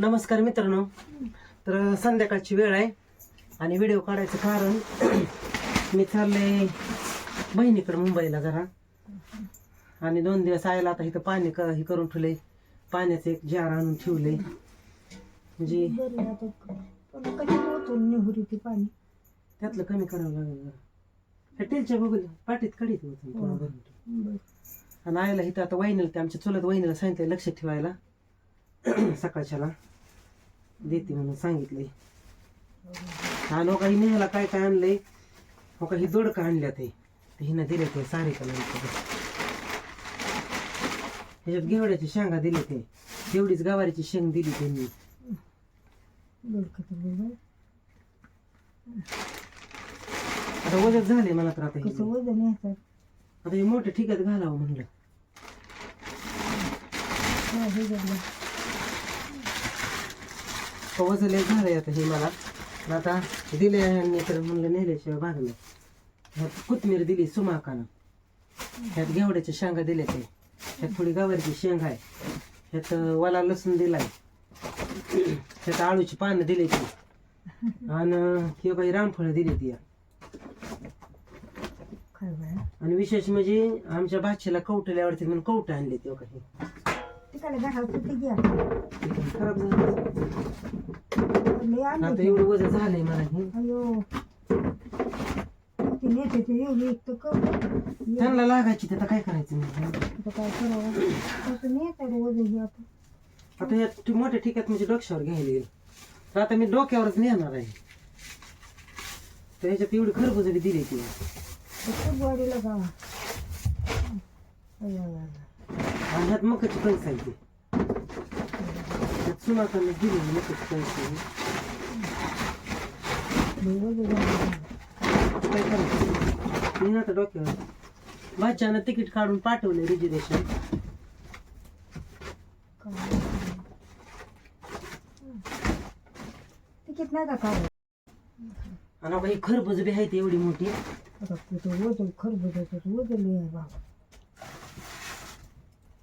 नमस्कार मित्रांनो. तर संध्याकाळची वेळ आहे आणि व्हिडिओ काढायचं कारण मी चालले बहिणीकडे मुंबईला जरा. आणि दोन दिवस आयला आता इथं पाणी क हे करून ठेवले पाण्याचं एक जार आणून ठेवले म्हणजे पण त्यातलं कमी करावं लागेल जरा. हे टेलच्या बघून पाठीत कडीत होतं. बरं. आणि आयला इथं आता वहिनीला ते आमच्या चुलत वहिनीला सांगितलं लक्ष ठेवायला. सकाळच्याला. देते म्हणून सांगितले हा लोक ही नेहाला काय काय आणलंय? हो का ही. दोडका आणल्या ते हिनं दिले ते सारे का ह्याच्यात घेवड्याची शेंगा दिले ते तेवढीच गवारीची शेंग दिली त्यांनी. आता वजन झाले मला तर आता हे. कसं वजन आता हे मोठे ठिकात घालावं म्हणलं. हा हे झालं. तो वजन झालंय आता हे मला. आता दिले यांनी तर म्हणलं नेल्याशिवाय भागलं ह्यात कोथमीर दिली सुमाकानं. ह्यात घेवड्याच्या शेंगा दिल्या ते. ह्यात थोडी गवारीची शेंग आहे. ह्यात वाला लसूण दिलाय. ह्यात आळूची पानं दिली ती. आणि हे काही रामफळं दिली ती. आणि विशेष म्हणजे आमच्या भाचीला कवटले आवडते म्हणून कवट आणले ते काही खराब झालं. लय आता आणले एवढं वजन झालंय मला हे. अयो ती नेते ते एवढी एक तर त्यांना लागायची तर आता काय करायचं मग? काय करावं? तसं नेत वजन घ्या आता. आता या ठी- मोठ्या ठिकात म्हणजे डोक्यावर घ्यायला येईल तर आता मी डोक्यावरच नेणार आहे. तर ह्याच्यात एवढी खरबुज बी दिली ती खूप वाढीला जावा. अय, अय, अय. आणि ह्यात मकाची कणस आहे ती. सुनाकांना दिली मकाची कणस आहे. लय वजन झालं. आता काय करायचं मी आता डोक्यावर बादशानं तिकीट काढून पाठवले रिजर्वेशन तिकीट नाही का काढत आणि ही खरबुज बी आहे ती एवढी मोठी. वजन खरबुजाचं वजन लय आहे बाबा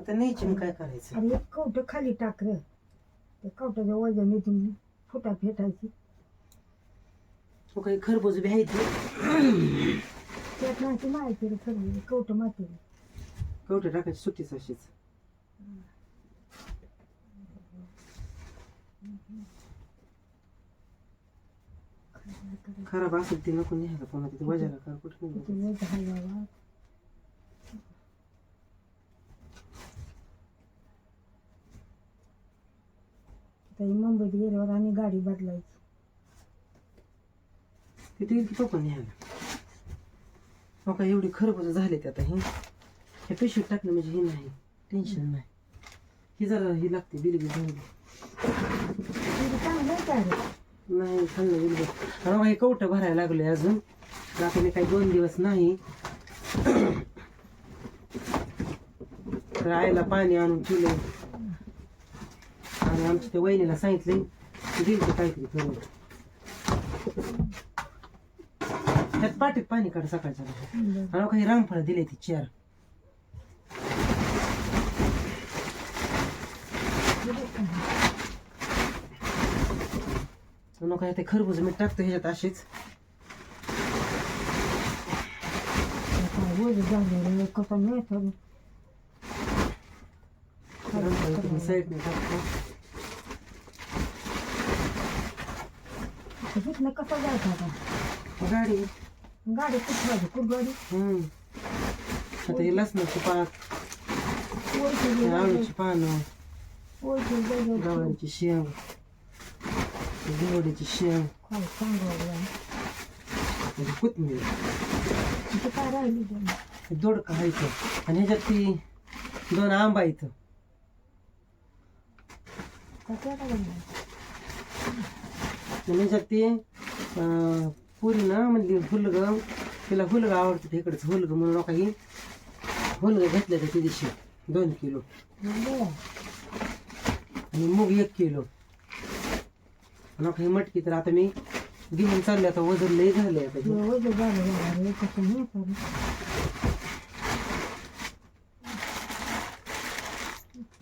आता न्यायची मग काय करायचं? आणि एक कवट खाली टाक रे. त्या कवटाचं वजन इथून फुटा फेटायची हो काही खरबुज बी आहे ती त्यात नाही ती माहिती रे खरबूज कवट माती कवटे टाकायची? सुट्टीच अशीच खराब असेल ती नको न्यायला पुन्हा तिथे वजाला कर कुठे नाही आहे बाबा. ही मुंबईत गेल्यावर आणि गाडी बदलायची. तिथे येईल की पप्पा न्यायला. हो एवढी खरबुज झाले ते आता हे. हे पेशंट टाकलं म्हणजे हे नाही टेन्शन नाही. ही जरा ही लागते बिलगी झाली. चांगलं नाही खाल्लं बिलगी आणि हे कवटं भरायला लागले अजून? तर आता काही दोन दिवस नाही. तर आईला पाणी आणून ठेवले आणि आमच्या त्या वहिनीला सांगितले दिल काहीतरी करून. त्यात पाटीत पाणी काढ सकाळच्या. आणि काही रामफळ दिले ती चार. आणि काय ते खरबूज मी टाकतो ह्याच्यात अशीच. साईडने टाकतो तिथनं कसं जायचं आता? गाडी गाडी कुठवायची कुठवाडी हम्म. आता हे लसणाची पात ओळखी आळूची पानं. ओळखी गव्हाची शेंग. दिवडीची शेंग. काय सांगावं आणि कोथमीर तिथे काय राहिली ते हे दोडका आहे इथं आणि ह्याच्यात ती दोन आंबा इथं काय करायला आणि ह्याच्यात ती अं, पुरी ना म्हणजे हुलग. तिला हुलग आवडतं इकडचं हुलग म्हणून काही हुलग घेतलं त्या दिवशी दोन किलो. आणि मूग एक किलो. नका ही मटकी तर आता मी घेऊन चालले आता वजन लई झाले आता हे. वजन झालं बाबा रे कसं नाही तर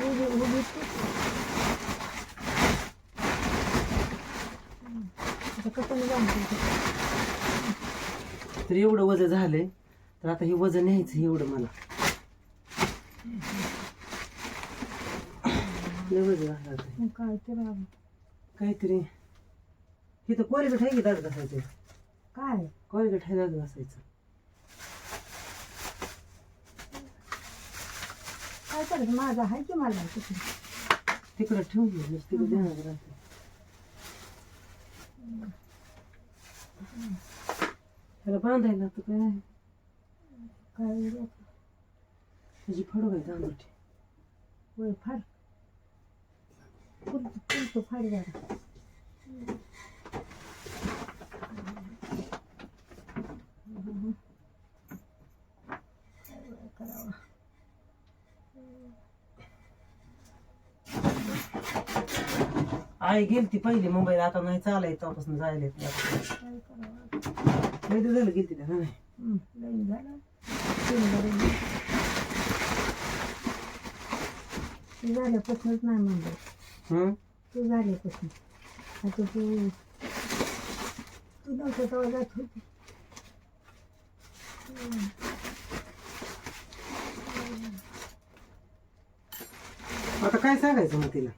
उभी उभी कसं जाणतो तर एवढं वजन झालंय तर आता हे वजन न्यायचं एवढं मला. आता. हे. तर. काहीतरी. कोलगेट आहे की दात घासायचं? काय? कोलगेट आहे दात घासायचं. काय करायचं? माझा आहे की मला तिकडं? ठेवून तिकडं देणार त्याला बांधायला तर काय काय त्याची फडू काय तांदूठी होय फार पुरतो फाड फार जरा करावं आई गेली ती पहिली मुंबईला आता नाही चालाय तेव्हापासून जायला येत. नाही. लय दिवस झालं नाही. लई झालं. तीन बरं ते झाल्यापासूनच नाही म्हणलं? ते झाल्यापासून. आता तू तू नव्हतं तेव्हा जात होती. आता काय सांगायचं मग तिला?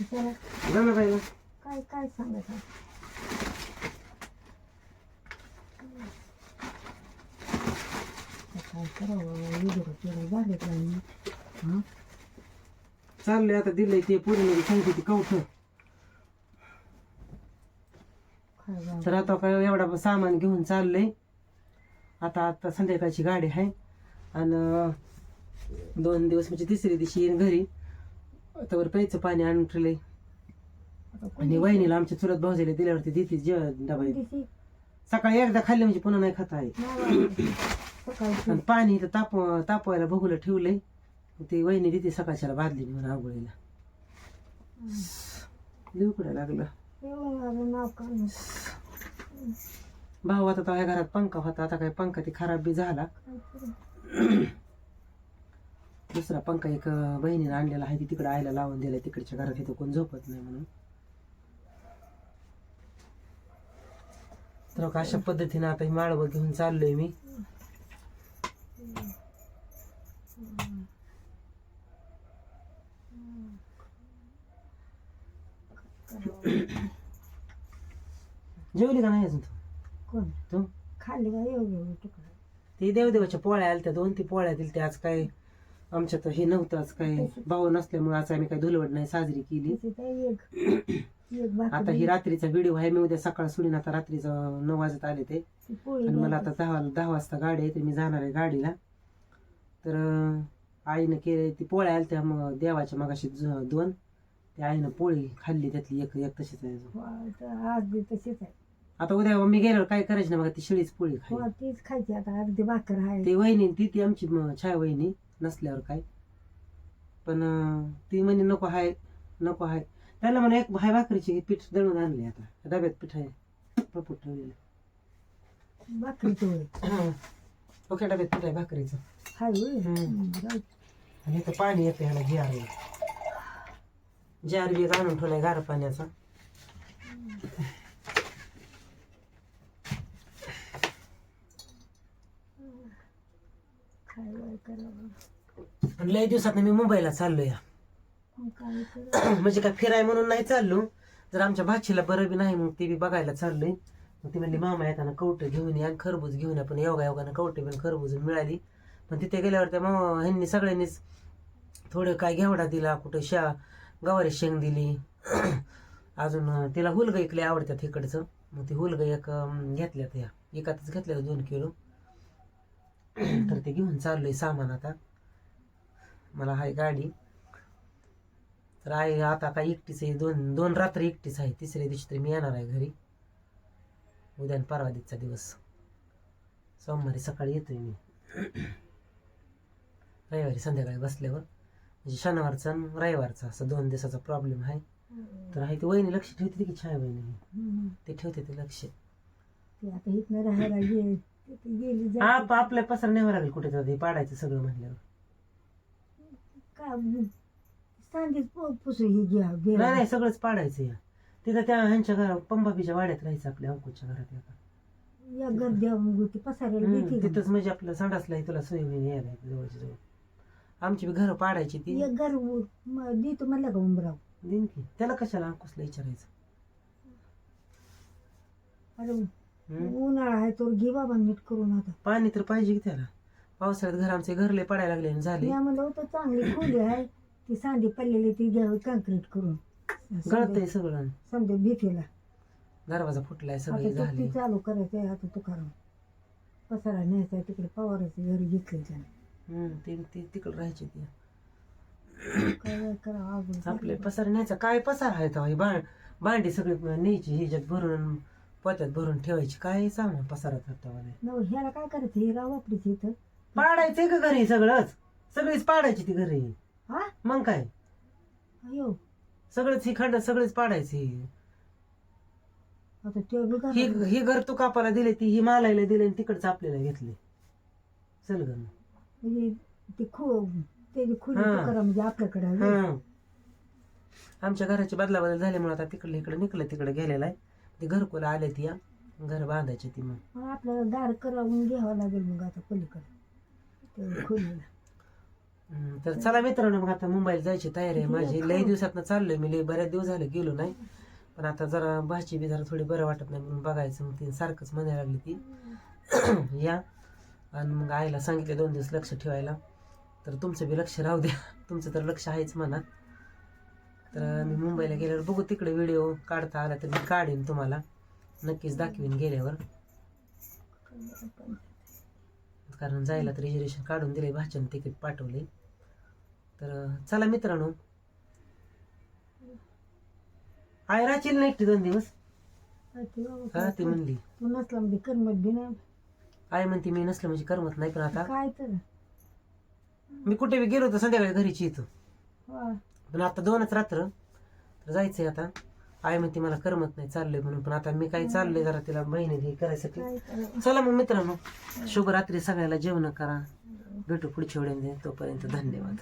त्याला जाणार बाईला काय काय सांगायचं आता काय करावं? वेगळं केलं झालं नाही हां? चाललंय आता दिलंय ते पोरीने सांगते ती काय बा तर आता काय एवढा सामान घेऊन चाललंय. आता आता संध्याकाळची गाडी आहे. आणि दोन दिवस म्हणजे तिसऱ्या दिवशी येईन घरी. त्यावर प्यायचं पाणी आणून ठेवलंय. आणि वहिनीला आमच्या चुलत भाऊजाला दिल्यावरती देते जे डबा कोणती सकाळी एकदा खाल्ले म्हणजे पुन्हा नाही खाता आहे. सकाळची आणि पाणी इथं ताप तापवायला बघूला ठेवलंय. ते वहिनी देते सकाळच्याला बादली म्हणून आंघोळीला लिवकडं लागलं. एवढं माझं नाव काढून भाऊ आता त्या घरात पंखा होता. आता काय पंखा ते खराब बी झाला. दुसरा पंखा एक बहिणीने आणलेला आहे ती तिकडे आयला लावून दिलाय तिकडच्या घरात इथं कोण झोपत नाही म्हणून. तर का अशा पद्धतीने आता ही माळवं घेऊन चाललोय मी. जेवली का नाही अजून तू? कोण? तू? खाल्ली का? ते देवदेवाच्या पोळ्या आल्या त्या दोन ती पोळ्या दिल्या त्या आज काय आमच्यात हे नव्हतं आज काय भाऊ नसल्यामुळे आज आम्ही काय धुलवड नाही साजरी केली. आता ही रात्रीचा व्हिडिओ आहे मी उद्या सकाळ सोडीन आता रात्रीचं नऊ वाजत आले ते. ती आणि मला आता. दहा दहा वाजता गाडी आहे तर मी जाणार आहे गाडीला. तर आईनं केले ती पोळ्या आल्या त्या मग देवाच्या मगाशी दोन. त्या आईनं पोळी खाल्ली त्यातली एक एक तशीच आहे आज तशीच आता उद्या मी गेल्यावर काय करायचं ना बघा ती शिळीच पोळी वा, खाई तीच खायची आता अर्धी भाकर आहे. ती वहिनी ती ती आमची छाया वहिनी नसल्यावर काय? पण ती म्हणे नको हाय नको हाय. त्याला म्हणा एक भाई भाकरीची पीठ दळून आणले आता. डब्यात पीठ आहे. पपूट ठेवलेलं. भाकरी होय ओके डब्यात पीठ आहे भाकरीचं. हाय. आणि इथं पाणी येते ह्याला जार जार बी आणून ठेवलाय गार पाण्याचा. काय करावं आणि लय दिवसात मी मुंबईला चाललोय. मग म्हणजे काय फिराय म्हणून नाही चाललो. जर आमच्या भाचीला बरं बी नाही मग ते बी बघायला चाललोय. मग ती म्हणली मामा येताना कवटे घेऊन या आणि खरबूज घेऊन या. पण योगा योगानं कवटे पण खरबूज मिळाली. पण तिथे गेल्यावर त्या मामा ह्यांनी सगळ्यांनीच थोडं काय घेवडा दिला कुठं शा गवारी शेंग दिली. अजून तिला हुलगं इकले आवडतात इकडचं मग ती हुलगं एक घेतल्यात घेतल्या त्या. एकातच घेतल्या दोन किलो. तर ते घेऊन चाललोय सामान आता. मला हाय गाडी. तर आई आता काय एकटीच आहे. दोन दोन रात्र एकटीच आहे. तिसऱ्या दिवशी तरी मी येणार आहे घरी. उद्या आणि परवा दिवसचा दिवस. सोमवारी सकाळी येतोय मी. रविवारी संध्याकाळी बसल्यावर. म्हणजे शनिवारचा आणि रविवारचा असं दोन दिवसाचा प्रॉब्लेम आहे. तर आहे ती वहिनी लक्ष ठेवते की छाया वहिनी. ते ठेवते ते लक्ष. आता इथनं राहायला गेली आपल्या पसर न्यावं लागेल कुठे तर ते पाडायचं सगळं म्हणल्यावर. का सांगेच पुसू ही घ्या नाही नाही सगळंच पाडायचं या. तिथं त्या ह्यांच्या घरात पंबाबीच्या वाड्यात राहायचं आपल्या अंकुच्या घरात एका. या गर्द्या मग ती पसारायला हम्म, देते का? तिथंच म्हणजे आपलं संडासला तुला सोय होईल यायला जवळच्या जवळ. आमची बी घरं पाडायची ती. एक घर उ- म- देतो म्हणलं का उमराव देईन की. त्याला कशाला अंकुशला विचारायचं? अरे हम्म? उन्हाळा आहे तो घे बाबा नीट करून आता. पाणी तर पाहिजे की त्याला. पावसाळ्यात घर आमचे घरले पडायला लागले आणि झाले. मी म्हणलं होतं चांगली खोली आहे. ती सांडी पडलेली ती घ्यावी काँक्रीट करून. गळतंय सगळं. समजा भीतीला. दरवाजा फुटलाय आता सगळे झाले ती चालू करायचं आहे आता तू करा. पसारा न्यायचा आहे तिकडे पवाराचं घरी घेतलंय त्याने. हम्म, ते ते तिकडे राहायचे ते. काय करावं आपले. पसार न्यायचा. काय पसार आहे तो? हे भांडी सगळी न्यायची ह्याच्यात भरून पोत्यात भरून ठेवायची. काय सांग पसारा करता नव ह्याला काय करायचं? हे गाव वापरायचं इथं. पाडायचंय का घरी सगळंच? सगळीच पाडायची ती घरी. हा? मग काय? अयो. सगळंच ही खंड सगळेच पाडायची. आता ते बी ही ही घर तू कापाला दिले ती ही मालायला दिले आणि तिकडचं आपल्याला घेतले. म्हणजे ती खो त्याची खोली हा. तू करा म्हणजे आपल्याकडे. हा? आमच्या घराची बदला बदल झाल्यामुळे आता तिकडे इकडे निकलं तिकडे गेलेला आहे. ते घरकुला आले ती या घर बांधायची ती मग. मग आपल्याला दार करावून घ्यावं लागेल मग आता पलीकडे. हम्म, तर चला मित्रांनो मग आता मुंबईला जायची तयारी आहे. माझी लई दिवसात चाललोय. मी लई बऱ्याच दिवस झाले गेलो नाही. पण आता जरा भाची बी जरा थोडी बरं वाटत नाही म्हणून बघायचं. मग ती सारखंच म्हणायला लागली ती. या. आणि मग आईला सांगितले दोन दिवस लक्ष ठेवायला. तर तुमचं बी लक्ष राहू द्या. तुमचं तर लक्ष आहेच मनात तर मी मुंबईला गेल्यावर बघू तिकडे व्हिडिओ काढता आला तर मी काढीन तुम्हाला. नक्कीच दाखवीन गेल्यावर. कारण जायला तर रिझर्वेशन काढून दिले भाच्यानं तिकीट पाठवले तर चला मित्रांनो. आय राहशील नाही एकटी दोन दिवस? हा ती म्हणली. तू नसला म्हणजे करमत बी नाही. आई म्हणते मी नसलं म्हणजे करमत नाही पण आता काय तर. मी कुठे बी गेलो तर संध्याकाळी घरीची येतो. पण आता दोनच रात्र. तर जायचंय आता. आई म्हणते मला करमत नाही चाललंय म्हणून पण आता मी काही चाललंय जरा तिला महिने हे करायसाठी. काय? चला मग मित्रांनो शुभरात्री सगळ्याला जेवण करा. भेटू पुढच्या वेळेला तोपर्यंत धन्यवाद.